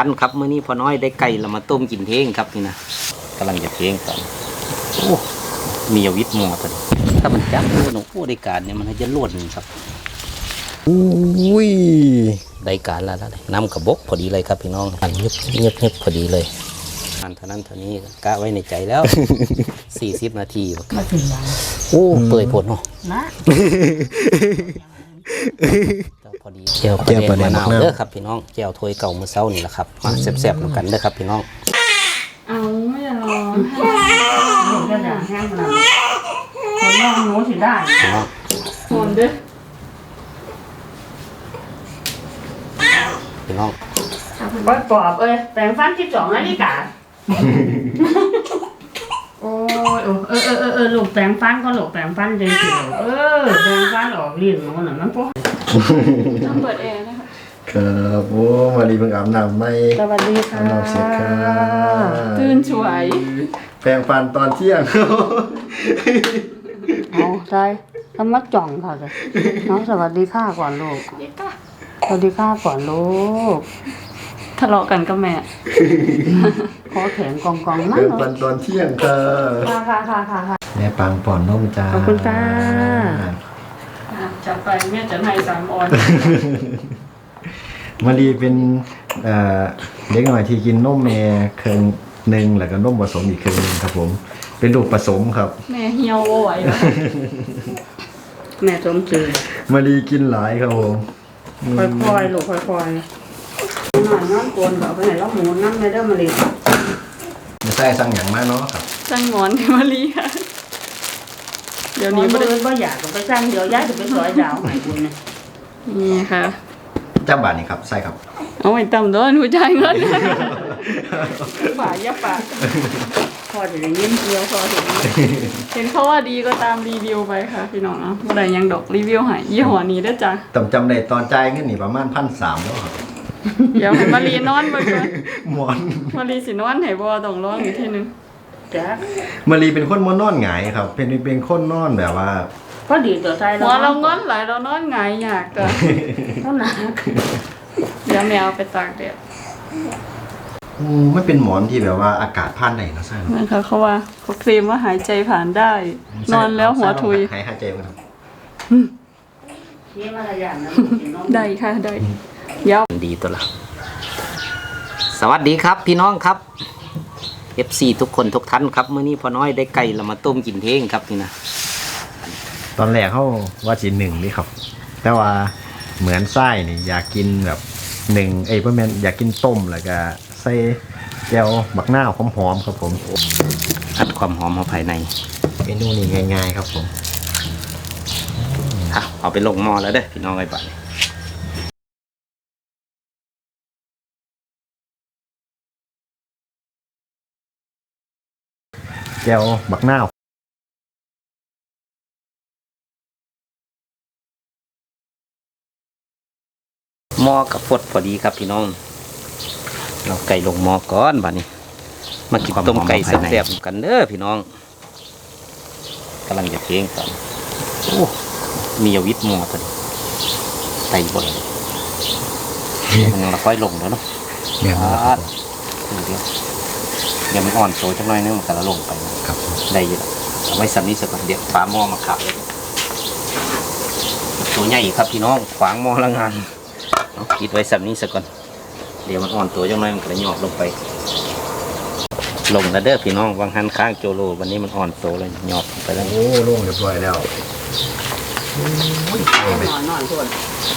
ท่านครับเมื่อนี้พอน้อยได้ไก่เรามาต้มกินเทงครับนี่นะกำลังจะเทงก่อนโอ้มียวิทย์หมอตัวนี้ถ้ามันจับดูหนูผู้ได้การเนี่ยมันจะล้วนครับอุ้ยได้การแล้วแล้วน้ำกระบกพอดีเลยครับพี่น้องอันยึบยึบยึบพอดีเลยอันเท่านั้นเท่านี้กะไว้ในใจแล้วสี่สิบนาทีครับโอ้เปื่อยผลเนาะนะก็พ อดีเจียวประเด็นมะนาวเด้อครับพี่น้องเจียวถ้วยเก่าเมื่อเช้านี่แหละครับมาแซ่บๆด้วยกันเด้อครับพี่น้องเอาไม่รอหนูจะด่าแห้งมันเขาลองหนูสิได้พี่น้องหอนเด้อพี่น้องปอยปอบเอ้ยแปลงฟันที่สองนาฬิกา โอ้ยโอ้เออเออเออเออลูกแปลงฟันก็ลูกแปลงฟันเดินสิเออแปลงฟันออกลิ้นมันน่ะมันพวกต้องเปิดแอร์นะคะครับโอ้มารีเพิ่งอาบน้ำไม่สวัสดีค่ะอาบน้ำเสร็จค่ะตื่นสวยแปรงฟันตอนเที่ยงเอาใช่ทำมัดจ่องค่ะเลยน้องสวัสดีค่ะก่อนลูกเด็กก็สวัสดีค่ะก่อนลูก ทะเลาะกันกับแม่ขอแขนกองกองๆนั่แปรงงฟันตอนเที่ยงค่ะค่ะค่ะค่ะค่ะค่ะ แม่ปังป่อนนมจ้าขอบคุณค่ะจะไปแม่จะให้สามออนมารีเป็นเอ่อเด็กหน่อยที่กินนมแม่เครึ่งหนึ่งแล้วก็นมผสมอีกครึ่งหนึงครับผม เป็นลูกผสมครับ แม่เหี่ยวบ่ไหวแล้วแม่สมจืดมารีกินหลายครับผม ค่อยๆลูกค่อยๆ หน่อยน้ำกวนแบบไปไหนแล้วหมูน้ำไม่ได้มาเลยไม่ใช่สั่งอย่างมากเนาะครับจังหมอนที่มาเรียนเดี๋ยวนี้นี้ไม่ไม่ได้ได้ก็อยากจะไปสร้างเดี๋ยวย้ายจะไปซอยดาวใหม่คุณเนี่ยนี่ค่ะ จ้าบาทนี่ครับใช่ครับ เอาไว้ต่ำด้วยผู้ชายเงิน ป่าอย่าปากพอจะได้ยิ้มเดียวพอถึงเห็นเขาว่าดีก็ตามรีวิวไปค่ะ พี่น้องนะบ่ได้ยังดอกรีวิวให้ยี่ห้อนี้เด้อจ้ะ จำจำได้ตอนจ่ายเงินนี่ประมาณพันสามแล้วครับ เดี๋ยวให้มารีนอนเบิ่งก่อนหมอน มารีสินอนให้บ่ต้องร้องอีกทีหนึงจ้ะมารีเป็นคนมานอนหงายครับ เป็นเป็นคนนอนแบบว่า พอดีตัวใจหัวเรางอนหลายเรานอนหงายยากจ้ะเท่านั้นเดี๋ยวแมวไปตากแดดอืมมันเป็นหมอนที่แบบว่าอากาศผ่านได้เนาะใช่ไหมนะคะเขาว่าเขาเคลมว่าหายใจผ่านได้ นอนแล้วหัวทุย หายหายใจมันครับ นี่มารยาทนะได้ค่ะได้ เดี๋ยวดีตัวละสวัสดีครับ พี่น้องครับ FC ทุกคนทุกท่านครับเมื่อนี้พอน้อยได้ไก่เรามาต้มกินเทงครับนี่นะตอนแรกเขาว่าจีหนึ่งนี่ครับ แต่ว่าเหมือนไส้นี่อยากกินแบบหนึ่งเอ้ยเพื่อนแมนอยากกินต้มแล้วก็ใส่แก้วบักหน้าวหอมๆครับผมอัดความหอมเข้าภายในเมนูนี้ง่าย ๆ ครับผมอะเอาไปลงหม้อแล้วเด้อพี่น้องไอ้บ้าน แก้วบักหน้าวหม้อกับฟดพอดีครับพี่น้อง เราไก่ลงหม้อก่อนบ้านนี้ มากินต้มไก่แซ่บๆกันเด้อพี่น้องกำลังจะเทงก่อนโอ้มียวิทย์หม้อตัวนี้ไก่บดมันเราค่อยลงแล้วเนาะเนี่ยอ่าครับผมเดี๋ยว เดี๋ยวมันอ่อนโซจังหน่อยนึงมันก็ละลงไปนะครับได้อยู่แล้วเอาไว้สันนี้สักก่อนเดี๋ยวฝาหม้อมาขับเลยตัวใหญ่ครับพี่น้องขวางหม้อละงานเอาคิดไว้สันนี้สักก่อน เดี๋ยวมันอ่อนตัวจังหน่อยมันก็ละหยอกลงไป ลงแล้วเด้อพี่น้องวางหันข้างโจโลวันนี้มันอ่อนตัวเลยหยอกลงไปแล้วโอ้โล่งเรียบร้อยแล้วนอนนอนทวน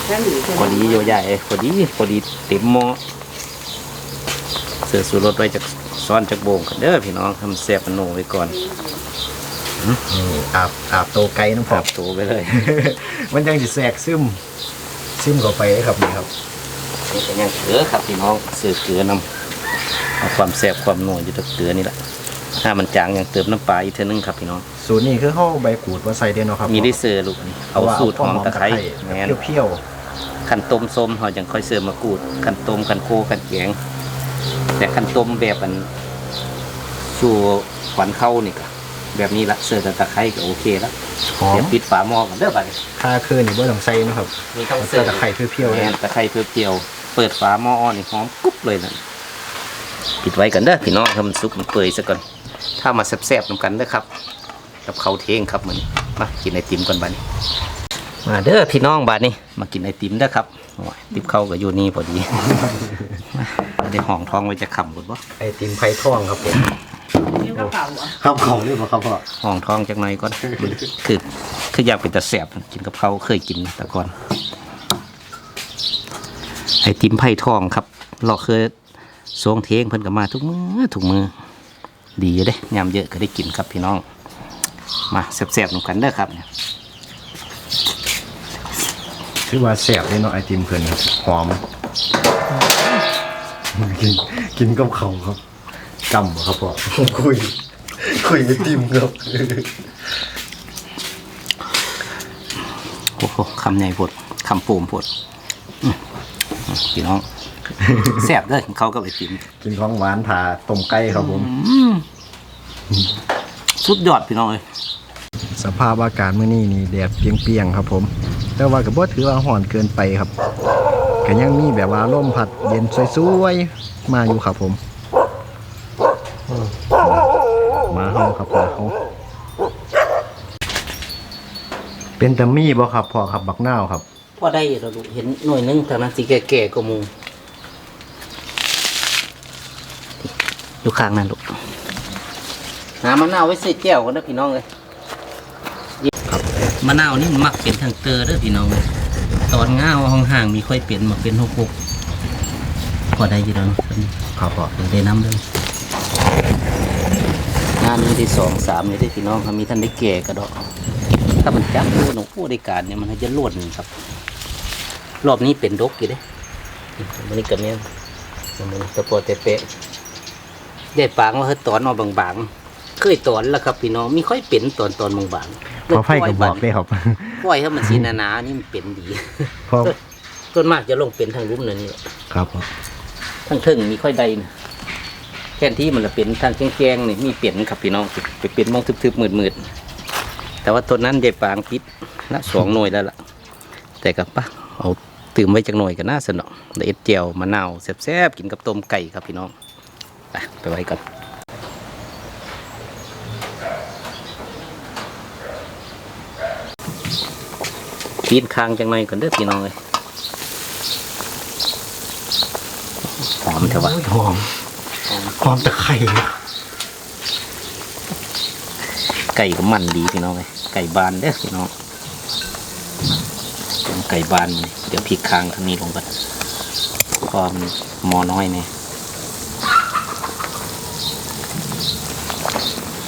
แค่หนีพอดีโยใหญ่พอดีพอดีเต็มหม้อเสือสูรสไว้จาก ซ้อนจากโบงกันเด้อพี่น้องทำแซ่บมันโนไว้ก่อนนี่อาบอาบโตไก่น้ำผปอรับบตัวไปเลยมันยังจะแสกซึมซึมเข้าไปเลยครับนี่ครับนี่ก็ยังเกลือครับพี่น้องเสือเกลือนำเอาความแซ่บความนัวอยู่กับเกลือนี่แหละถ้ามันจางยังเติมน้ำปลาอีกเท่านึงครับพี่น้อง สูตรนี้คือเข้าใบกูดว่าใส่เด่นเนาะครับมีได้เสือลูกอันนี้เอาสูตรหอมตะไคร้แมนเปรี้ยวขันต้มส้มเขาจังค่อยเสือมะกรูดขันต้มขันโคขันแกง แต่ขันต้มแบบอันชูขวัญเข้านี่ก็แบบนี้ละเสือแต่ตะไคร้ก็โอเคแล้วๆหอเดี๋ยมวปิดฝาหม้อกันเด้อไปค่าคืนนี่บ่ต้องใส่เนาะครับมีต้องเสื้อตะไคร้เปรี้ยวๆแมเลยนตะไคร้เปรี้ยวๆเปิดฝาหม้อนี่หอมกรุ๊บเลยนะปิดไว้กันเด้อพี่น้องให้มันสุกมันเปื่อยซะก่อน ถ้ามาแซ่บๆนำกันเด้อครับ กับข้าวเทงครับมื้อนี้มากินไอติมก่อนบัดนี้ มาเด้อพี่น้องบัดนี้ มากินไอติมเด้อครับโอ้ยติบเข้าวก็อยู่นี่พอดีมา ได้ห้องท้องไว้จะขำบุญบ่ไอติมไผ่ท่องครับผมนี่ก็เก่าอะครับเขาเรียกว่าครับพ่อห้องท้องจักหน่อยก่อนคือคืออยากเป็นตะแสบกินกับเขาวเคยกินนะแต่ก่อน ไอติมไผ่ทองครับเราเคยสวงเทงเพิ่นก็มาทุกมือทุกมือ ดีอยู่เด้ยามเยอะก็ได้กินครับพี่น้อง มาแซ่บๆนำกันเด้อครับเนี่ยชื่อว่าแซ่บเลยเนาะไอติมเพิ่นครับหอม กินกินกับเขาวครับกำบ่ครับพ่อคุย คุยไอติมครับโอ้โหคำใหญ่ปวดคำปูมปวดอื้อพี่น้องแซ่บเด้อกินเขาวกับไอติมกินของหวานทาต้มไก่ครับผมสุดยอดพี่น้องเลยสภาพอากาศมื้อนี้นี่แดดเปรียงๆครับผม แต่ว่าก็บ่ถือว่าร้อนเกินไปครับ ก็ยังมีแบบว่าลมพัดเย็นสวยๆ มาอยู่ครับผมมาเฮาครับพ่อเฮาเป็นตะมี่บ่ครับพ่อครับบักนาวครับว่าได้เราลูกเห็นหน่วยหนึงทางนั้นสีแก่ๆก็มูอยู่ข้างนั้นลูกหามะนาวไว้ใส่แก้วกันนะพี่น้องเลยมะนาวนี่มันมักเป็นทางเตอเด้อพี่น้องเลย ตอนง่าวห้องห่างๆมีค่อยเปลี่ยนมาเป็นหกหกพอได้อยี่แล้วเนาะครับพ่อเดี๋ยวได้น้ำเลยงานนี้ที่สองสามนี่ได้อพี่น้องครับมีท่านได้แก่กระดอก ถ้ามันจับดูหนูผู้ได้การเนี่ยมันจะล้วนครับ รอบนี้เป็นดกอยู่เด้มันนี่กับเนี้ยมันตะโปเตเปะได้ปางว่าเฮ้ยตอนมาบางๆเคยตอนแล้วครับพี่น้องมีค่อยเป็นตอนตอนบางๆ พอไฟก็บอกเลยครับปล่อยให้มันสีหนาๆนี่มันเป็นดีพอส่วนมากจะลงเป็นทางรุ่มนั่นนี่แหละครับพ่อทางเทิงมีค่อยใดนะแค่นที่มันละเป็นทางแกงๆนี่มีเปลี่ยนครับพี่น้องไปเป็นมองทึบๆมืดๆแต่ว่าต้นนั้นยายปางพิษละสองหน่วยแล้วล่ะ แต่กับปะเอาตื่มไว้จักหน่อยก็น่าสนอกเด็ดเจียวมะนาวแซ่บๆกินกับต้มไก่ครับพี่น้องไปไปไว้ก่อน ปีนคางจังหน่อยก่อนเด้อพี่น้องเลยหอมเถอะวะหอมหอมตะไคร้ไก่ก็มันดีพี่น้องเลยไก่บานเด้อพี่น้องเป็นไก่บานนี่เดี๋ยวพริกคางทางนี้ลงก่อนพอมันหมอน้อยเนี่ย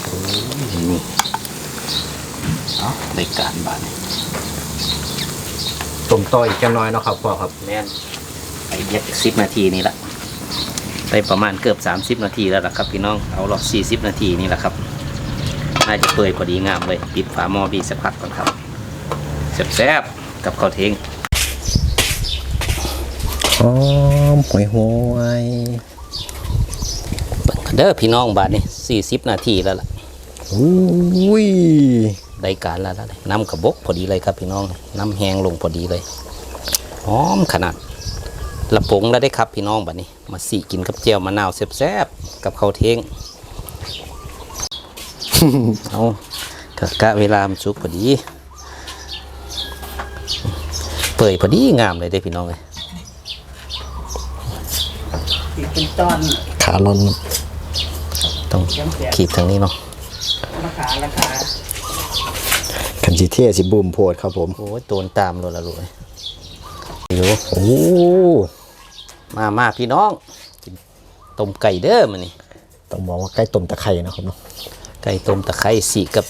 โอ้ยนี่เอาได้การบานนี่ ต้มต่ออีกจังน้อยเนาะครับพ่อครับแม่นไปเย็ดสิบนาทีนี่ละไปประมาณเกือบสามสิบนาทีแล้วล่ะครับพี่น้องเอาหรอกสี่สิบนาทีนี่แหละครับน่าจะเปื่อยพอดีงามเลยปิดฝาหม้อบีสักพักก่อนครับแซ่บๆกับข้าวเทงหอมหวยหวยเบิ่งกันเด้อพี่น้องบาทนี่สี่สิบนาทีแล้วล่ะอุ้ย ได้การแล้วล่ะน้ำกระบกพอดีเลยครับพี่น้อง น้ำแห้งลงพอดีเลยหอมขนาดละปงแล้วได้ครับพี่น้องบัดนี้ มาสีกินกับเจียวมะนาวแซ่บๆกับข้าวเทงเอากะกะเวลามันสุกพอดี เปื่อยพอดีงามเลยเด้อพี่น้องเลยเป็นตอนขาลอนต้องขีดทางนี้เนาะราคารา คาคันสิเท่สิบูมโพดครับผม โอ้ยโดนตามเลยละลูกอยู่โอ้มามาพี่น้องกินต้มไก่เด้อมันนี่ต้องบอกว่าใกล้ต้มตะไคร้นะครับเนาะไก่ต้มตะไคร้สีกับ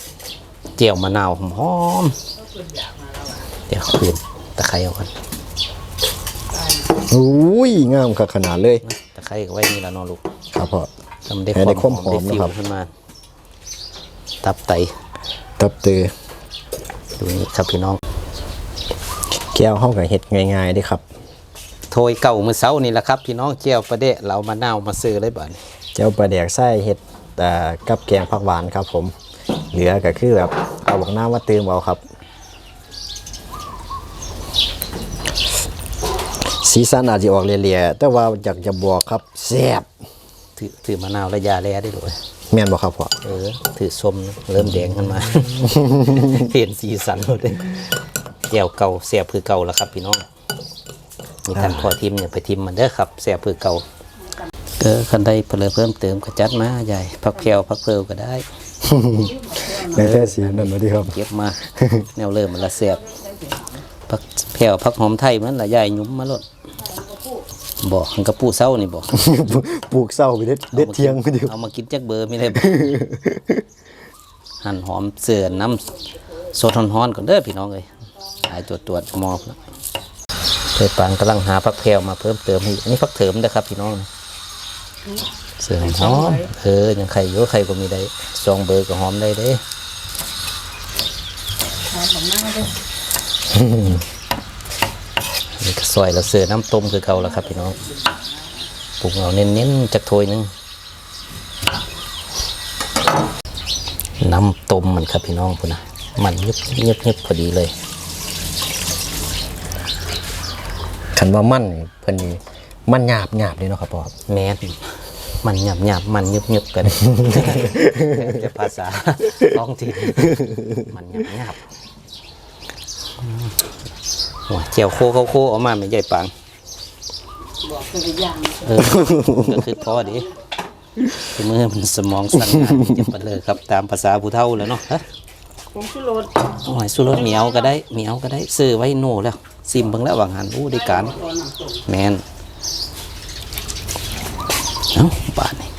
เจียวมะนาวหอมๆเดี๋ยวคืนตะไคร้เอากันอุ้ยงามค่ะขนาดเลย ตะไคร้ก็ไว้นี่ละเน้องลูกครับพ่อทำได้ให้ได้ความหอมได้ฟิวนะครับขึ้นมา ตับไตตับเตือ ดูนี่ครับพี่น้อง แก้วห้องกับเห็ดง่ายๆเด้ครับ โทยเก่ามือเช้านี่แหละครับ พี่น้องเจียวประเดะเรามะนาวมาซื้อเลยบ้านเจ้าปลาแดกไส้เห็ดแต่กับแกงผักหวานครับ ผม เหลือก็คือแบบเอาบักน้ำมาเติมเอาครับสีสันอาจจะออกเลี่ยๆแต่ว่าอยากจะบอกครับแซ่บถือถือมะนาวและยาแล้ได้เลย แม่นบ่ครับพ่อเออถือส้มนะเริ่มแดงขึ้นมา เปลี่ยนสีสันหมดเลยแก้วเก่าเสียบคือเก่าแล้วครับ พี่น้องมีท่านพอทิมเนี่ยไปทิมมันเด้อครับเสียบคือเก่าเออคันใดเพลอเพิ่มเติมก็จัดมาใหญ่พักเพลวพักเพลวก็ได้ในแท้สีนั่นบ่ดีครับเก็บมาแนวเริ่มมันละเสียบพักแผ่วพักหอมไทยมันละใหญ่หยุ่มมาลด บอกมันกระปูเศร้านี่บอก ปลูกเศร้าไปเด็ดเด็ดเทียงเดียวเอามากินจักเบอร์ไม่ได้บอกหั่นหอมเสือน้ำโซทอนฮ้อนๆก่อนเด้อพี่น้องเลยหายตรวจตรวจมอบแล้วเคยปานกำลังหาพักแพรวมาเพิ่มเติมให้อีกอันนี้พักเถิมนะครับพี่น้อง เสือหอมๆเออยังใครอยู่ใครก็มีได้ซองเบอร์ก็หอมได้เด้นี่ก็ ซอยแล้วเสือน้ำต้มคือเก่าแล้วครับพี่น้องปรุงเอาเน้นๆจากถ้วยหนึงน้ำต้มมันครับพี่น้องพุ่นนะมันยึบยึบยึบพอดีเลยคันว่ามั่นนี่เพิ่นนี่มันหยาบหยาบเลยเนาะครับพ่อแม้นมันหยาบหยาบมันยึบยึบกันจะภาษาท้องถิ่นมันหยาบหยาบอืม โอ้ยเจียวโคเข้าโคออกมาไม่ใหญ่ปังบอกคืออย่างเออก็คือพ่อดิคือมือมันสมองสั่งงานจะไปเลยครับตามภาษาผู้เฒ่าแล้วเนาะฮะผมชื่อรถโอ้ยสุรสเหมียวก็ได้เหมียวก็ได้ซื้อไว้โน่แล้วซิมเบิ่งแล้ววางหันอู้ได้การตอนหนังตกแมนเอ้าบาทนี่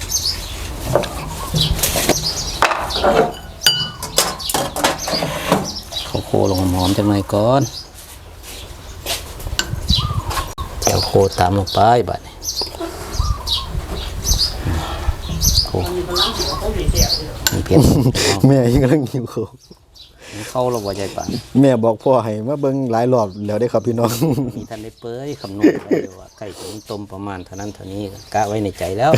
ข้าวโคลงหอมๆจังหน่อยก่อนแถวโคตามลงไปบาทนี่โคมันเพี้ยนแม่ยังกำลังหิวเขาวเข้าเราบ่ใจป่านแม่บอกพ่อให้มาเบิ่งหลายรอบแล้วได้อครับพี่น้องมีท่านได้เป้ยคำนวณไว้อยู่ว่าไก่ตัวนี้ต้มประมาณเท่านั้นเท่านี้ก็กะไว้ในใจแล้ว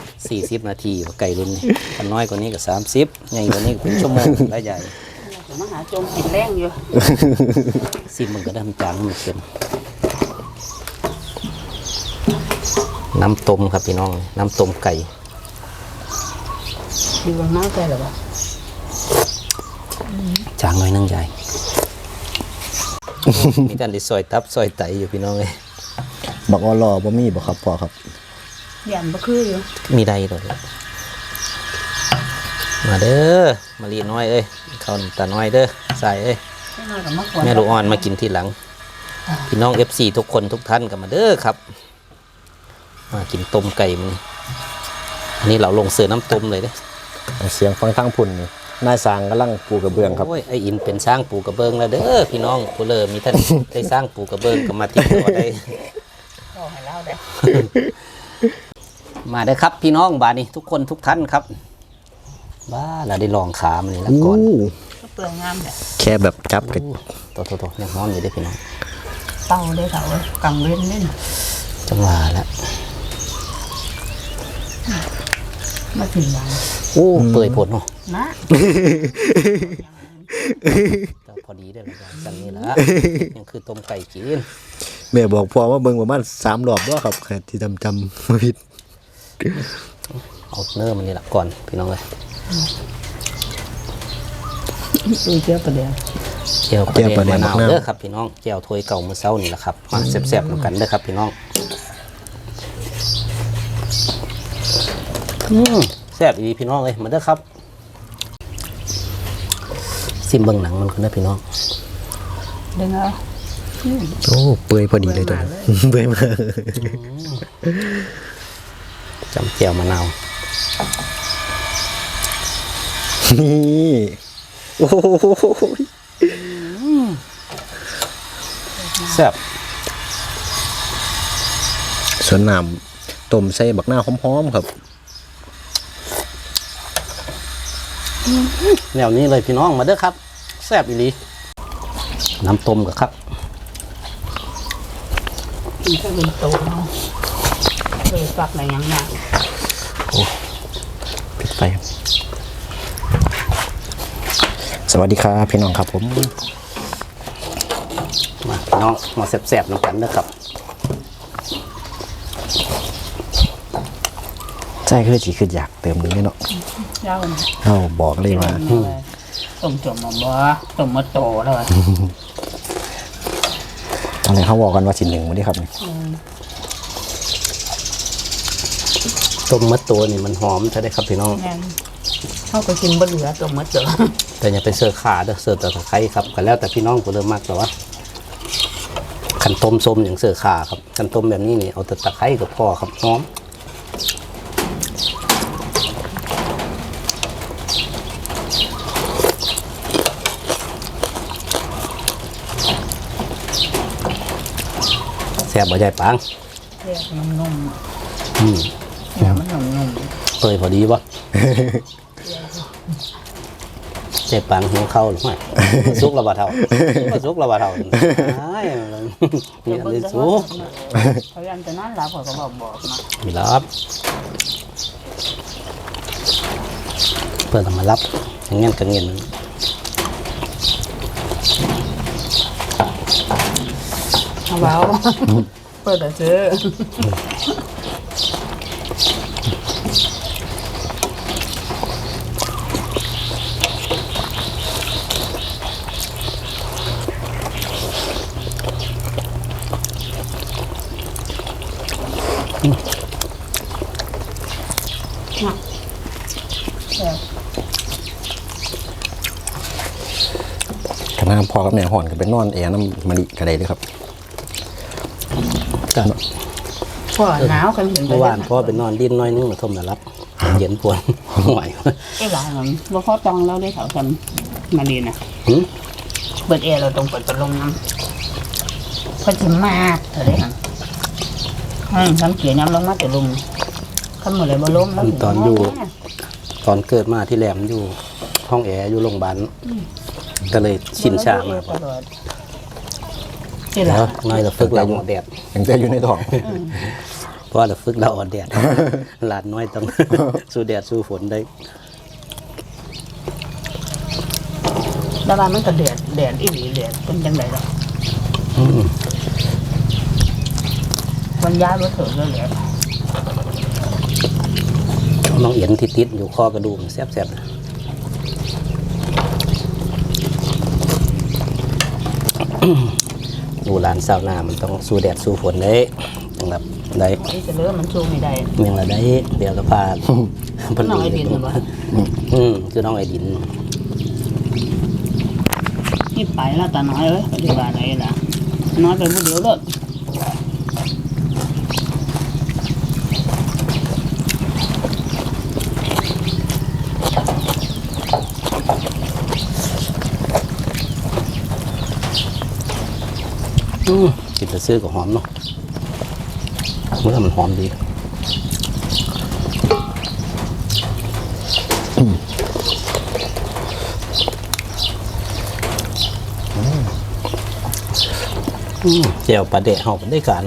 40 นาทีว่าไก่รุ่นนี้ถ้าน้อยกว่านี้ก็ 30ใหญ่กว่านี้ก็เป็นชั่วโมงแล้วใหญ่ผมมาหาจมกินแรงอยู่ซิมมันก็ได้มันจางให้มันเค็ม น้ำต้มครับพี่น้อง น้ำต้มไก่ดูว่าน้าใจหรอวะจางหน่อยนึงใหญ่มีท่านได้ซอยตับซอยไตอยู่พี่น้องเลยบอกว่ารอบ่มีบ่ครับพ่อครับยันบ่คืออยู่ มีใดดอกมาเด้อมารีน้อยเอ้ยเข้าวน้ำตาน้อยเด้อใส่เอ้ยไม่น้อยกับมะกรูดแม่ลูกอ่อนมากินทีหลัง พี่น้อง FC ทุกคนทุกท่านกันมาเด้อครับ มากินต้มไก่มันอันนี้เราลงเสือน้ำต้มเลยเด้อเสียงฟังทางพุ่นนี่นายสร้างกำลังปูกระเบื้องครับโอ้ยไออินเป็นสร้างปูกระเบื้องแล้วเด้อพี่น้องผู้เลอมีท่านได้สร้างปูกระเบื้องก็มาติดต่อได้บอกให้เล่าได้มาเด้อครับพี่น้องบาดนี้ทุกคนทุกท่านครับบ้าเราได้ลองขามันนี่แล้วก่อนก็เปลืองงามแหละแค่แบบจับกับโตโตโตยังร้อนอยู่เด้อพี่น้องเต้าได้เต่าเลยกังเว้นเล่นจังหวะแล้ว มาถึงยังโอ้เปื่อยผลเนาะนะแต่พอดีได้อเลยสันนี้ละยังคือต้มไก่กินแม่บอกพ่อว่าเบิ่งประมาณ3รอบบ่ครับแค่ที่จำจำบ่ผิดเอาเนื้อมันนี่ละก่อนพี่น้องเลยดูเจ้าประเดี๋ยวเจียวประเด็นมะนาวเด้อครับพี่น้องเจียวถ้วยเก่ามื้อเช้านี่แหละครับมาแซ่บๆนำกันเด้อครับพี่น้องอืม แซ่บอีพี่น้องเลยมาเด้อครับซิมเบิ่งหนังมันคนเด้อพี่น้องเด้งเอาโอ้เปื่อยพอดีเลยตัวนี้เปื่อยมากจำเจียวมะนาวนี่โอ้โหแซ่บส่วนน้ำต้มใส่บักหน้าวหอมๆครับ แนวนี้เลยพี่น้องมาเด้อครับ แซ่บอีหลีน้ำต้มกับครับกินแค่เป็นโตเอาเลยฝักอะไรอย่างเงี้ยปิดไฟครับสวัสดีครับพี่น้องครับผม มาพี่น้องมาแซ่บๆนำกันเด้อครับ ส่ช่คือสิคืออยากเติมนึงเนาะเจ้าน่ะเฮาบอกเลยว่าต้มจมมาบ่ต้มมาโตเลยตอนแรกเขาบอกกันว่าสิหนึ่งบ่ได้ครับนี่ต้มมัดตัวนี่มันหอมใช่ได้ครับพี่น้อง แม่นเขาก็กินบ่เหลือต้มมาโตแต่อย่าไปเสิร์ฟขาเด้อเสิร์ฟแต่ตะไคร้ครับก็แล้วแต่พี่น้องกูเริ่มมากแต่ว่าขันต้มส้มอย่างเสิร์ฟขาครับขันต้มแบบนี้นี่เอาแต่ตะไคร้กับพ่อครับหอม ซ่บบ่ใหญ่ปังเรียกมันนุ่มอืมเนื้อมันนุ่มนุ่มเปิดพอดีปะเจ็บปังหิวเข้าหรือไม่ซุกระบาดเท่ามาซุกระบาดเท่าไอ้ายมันมีอะไรซุกพยายามจะนอนหลับเขาก็บอกบอกนะมีรับเปิดมารับอย่างเงี้ยกังเงี้ย เอาเบาเปิดแต่ซื้อคณะพ่อกับแม่ห่อนก็ไปนอนแอร์น้ำมะลิก็ไดเด้อครับ ก็พ่อหนาวกันเห็นเมื่อวานพ่อไปนอนดิ้นน้อยนึงมาทมมารับ เย็นปวดไหวไอ้หลานมันบ่พอตองเราได้เขาทำมาดีนะหึเปิดแอร์เราต้องเปิดพัดลมน้ำพอจิมากเถอะเด้ค่ะอืมทำเขียนย้ำลงมาแต่ลมคำหมดเลยบ่ลมแล้วตอนอยู่ ตอนเกิดมาที่แหลมอยู่ห้องแอร์อยู่โรงพยาบาลก็เลยชินชามาต ลอดที่หลัแล้วงน้อยเราฝึกเราอดแดดยังแต่อยู่ในท้อง เพราะว่าเราฝึกเราอดแดด หลานน้อยต้อง สู้แดดสู้ฝนได้แล้วว่ามันก็แดดแดดอีหลีแดดเป็นจังไดล่ะอืมมันย้ายบ่ถึงแล้วแหละน้องเอียนที่ติดอยู่คอกระดูกแซ่บๆ ดูหลานสาวนามันต้องสู้แดดสู้ฝนได้ต้องแบบได้ไอ้เสลือมันชูไม่ได้เมียงละได้เดี๋ยวก็พาน้องไอ้ดินเหรอวะอืมคือน้องไอ้ดินนี่ไปแล้วตาน้อยเอ้ยปฏิบัติอะไรล่ะน้อยไปบ่เดียวเลิก กินแต่ซื้อกับหอมเนาะเมื่อมันหอมดีอืมเจียวปลาเดะเฮาเป็นได้การ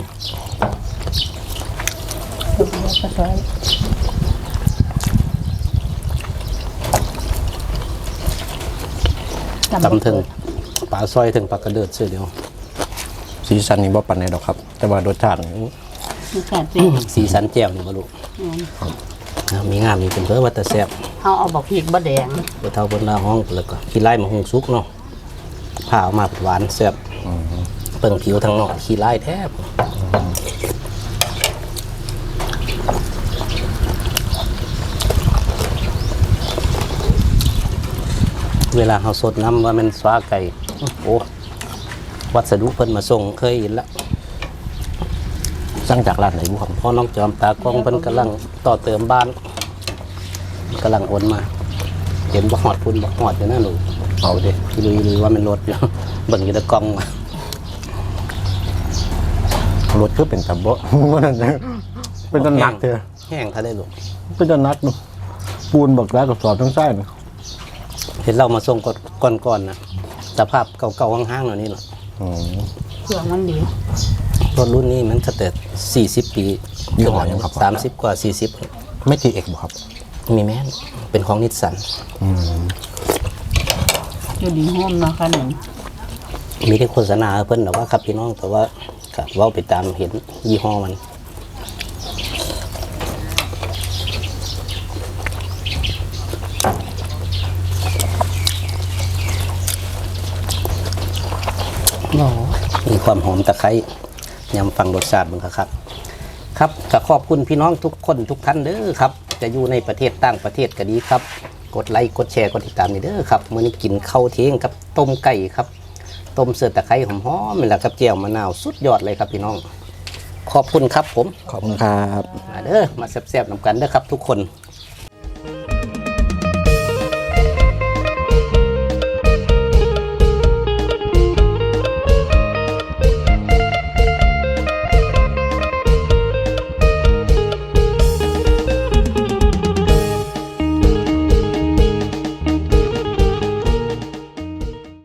ตำถึงปลาซอยถึงปลากระเดิดเสียเดียว สีสันนี่บ่ปานใดดอกครับ แต่ว่ารสชาตินี่มันขาดสิสีสันแจ่วนี่บ่ลูกอ่ามีงามมีเป็นเพื่อวัตแซ่บเฮาเอาบักพริกบ่แดงเพื่อเท่าบนหน้าห้องแล้วก็ขี้ไล่มาหุงซุกเนาะผ่าออกมาเป็นหวานแซ่บเปิ่งผิวทางนอกขี้ไล่แทบเวลาเราสดน้ำว่ามันสวาไก่โอ้ วัสดุเพิ่นมาส่งเคยเห็นละสั่งจากร้านไหนบุครับพอน้องจอมตากล้องเพิ่นกำลังต่อเติมบ้านกำลังโอนมา เห็นบ่ฮอดพุ่นบ่ฮอดอยู่นั่นลูกเอาเด้ที่ลุยลุยว่ามันรถอยู่เบิ่งอยู่ในกล้องมารถคือเป็นตะบ่ว่านั่นนะเป็นตะหนักเถอะแห้งทะเลลูกเป็นตะหนักเนอะปูนบักแล้วกับสอบทั้งไส้นี่เห็นเรามาส่งก่อนก่อนๆนะสภาพเก่าๆห้างๆเหล่านี้เนาะอืมเครื่องมันดีรถรุ่นนี้มันก็แต่40ปียี่ห้อหยังครับสามสิบกว่าไม่ตีเอกบ่ครับ40มีแม่นเป็นของนิสสัน อืมอยู่ดีโฮมเนาะค่ะหนึ่งมีที่โฆษณาเพิ่นแต่ว่าครับพี่น้องแต่ว่าก็เว้าไปตามเห็นยี่ห้อมัน ความหอมตะไคร้ยำฟังรสชาติมันครับครับก็ขอบคุณพี่น้องทุกคนทุกท่านเด้อครับ จะอยู่ในประเทศต่างประเทศก็ดีครับ กดไลค์กดแชร์กดติดตามนี่เด้อครับมื้อนี้กินข้าวเที่ยงกับต้มไก่ครับต้มเสือตะไคร้หอมๆนี่แหละครับเจียวมะนาวสุดยอดเลยครับพี่น้อง ขอบคุณครับผมขอบคุณครับมาเด้อมาแซ่บๆนำกันเด้อครับ ทุกคน